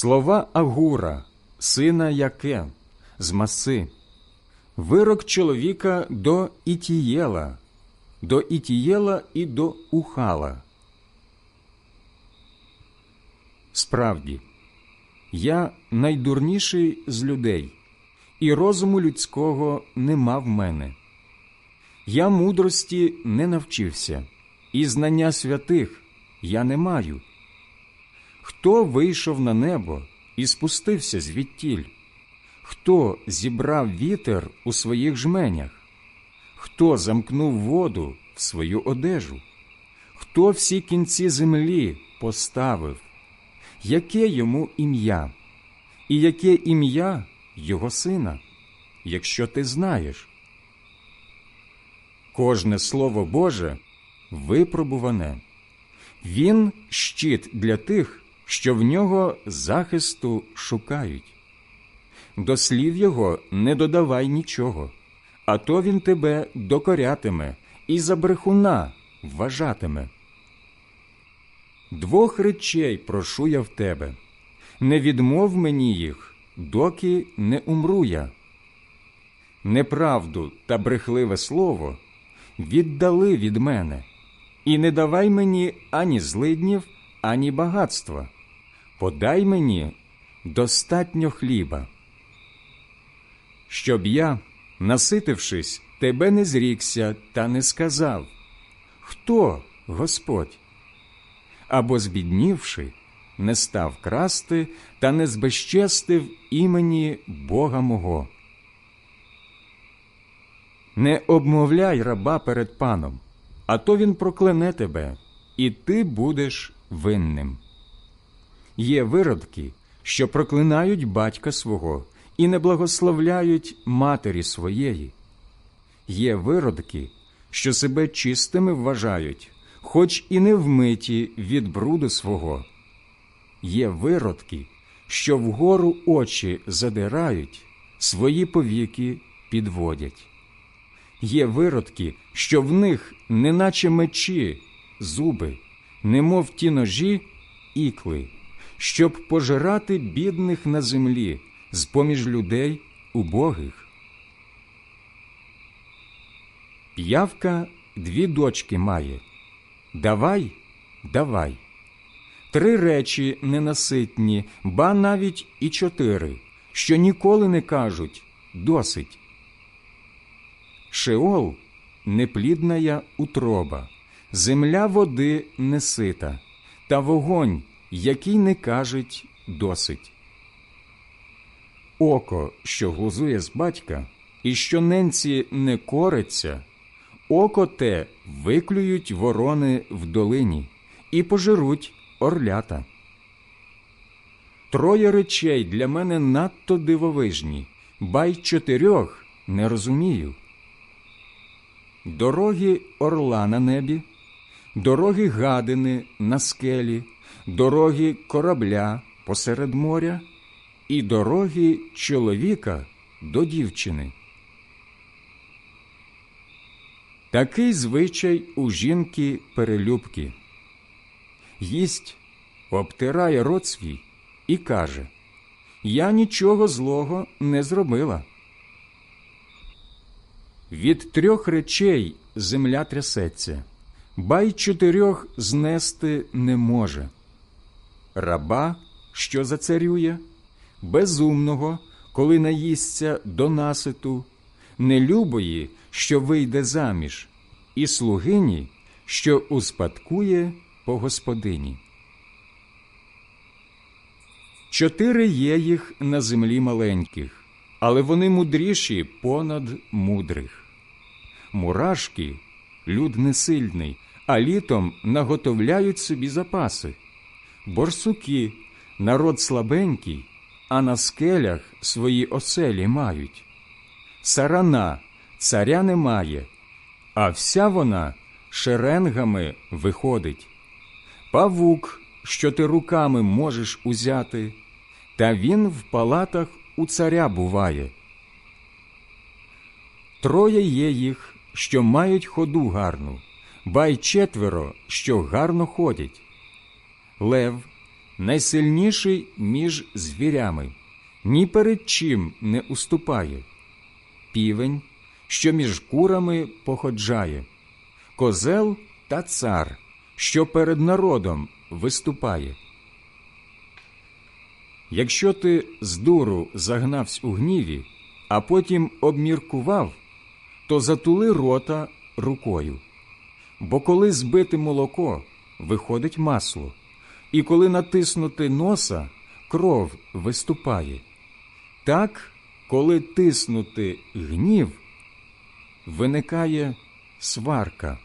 Слова Агура, сина Яке, з маси, вирок чоловіка до Ітієла, до Ітієла і до Ухала. Справді, я найдурніший з людей, і розуму людського нема в мене. Я мудрості не навчився, і знання святих я не маю. Хто вийшов на небо і спустився звідтіль? Хто зібрав вітер у своїх жменях? Хто замкнув воду в свою одежу? Хто всі кінці землі поставив? Яке йому ім'я? І яке ім'я його сина, якщо ти знаєш? Кожне слово Боже випробуване. Він щит для тих, що в нього захисту шукають. До слів його не додавай нічого, а то він тебе докорятиме і за брехуна вважатиме. Двох речей прошу я в тебе не відмов мені їх, доки не умру я. Неправду та брехливе слово віддали від мене, і не давай мені ані злиднів, ані багатства. Подай мені достатньо хліба. Щоб я, наситившись, тебе не зрікся та не сказав Хто Господь? Або збіднівши, не став красти та не збезчестив імені Бога мого. Не обмовляй раба перед паном, а то він проклене тебе, і ти будеш винним. Є виродки, що проклинають батька свого і не благословляють матері своєї. Є виродки, що себе чистими вважають, хоч і не вмиті від бруду свого. Є виродки, що вгору очі задирають, свої повіки підводять. Є виродки, що в них, неначе мечі, зуби, немов ті ножі, ікли, щоб пожирати бідних на землі з поміж людей убогих. П'явка дві дочки має. Давай, давай. Три речі ненаситні, ба навіть і чотири, що ніколи не кажуть досить. Шеол неплідная утроба, земля води несита, та вогонь, який не кажуть досить. Око, що глузує з батька, і що ненці не кориться, око те виклюють ворони в долині і пожируть орлята. Троє речей для мене надто дивовижні, бай чотирьох не розумію. Дороги орла на небі, дороги гадини на скелі, дороги корабля посеред моря і дороги чоловіка до дівчини. Такий звичай у жінки перелюбки. Їсть, обтирає рот свій і каже Я нічого злого не зробила. Від трьох речей земля трясеться, бай чотирьох знести не може. Раба, що зацарює, безумного, коли наїсться до наситу, нелюбої, що вийде заміж, і слугині, що успадкує по господині. Чотири є їх на землі маленьких, але вони мудріші понад мудрих. Мурашки люд несильний, а літом наготовляють собі запаси. Борсуки народ слабенький, а на скелях свої оселі мають. Сарана царя немає, а вся вона шеренгами виходить. Павук, що ти руками можеш узяти, та він в палатах у царя буває. Троє є їх, що мають ходу гарну, бай четверо, що гарно ходять. Лев найсильніший між звірями, ні перед чим не уступає, півень, що між курами походжає, козел та цар, що перед народом виступає. Якщо ти з дуру загнавсь у гніві, а потім обміркував, то затули рота рукою. Бо коли збити молоко, виходить масло, і коли натиснути носа, кров виступає. Так, коли тиснути гнів, виникає сварка.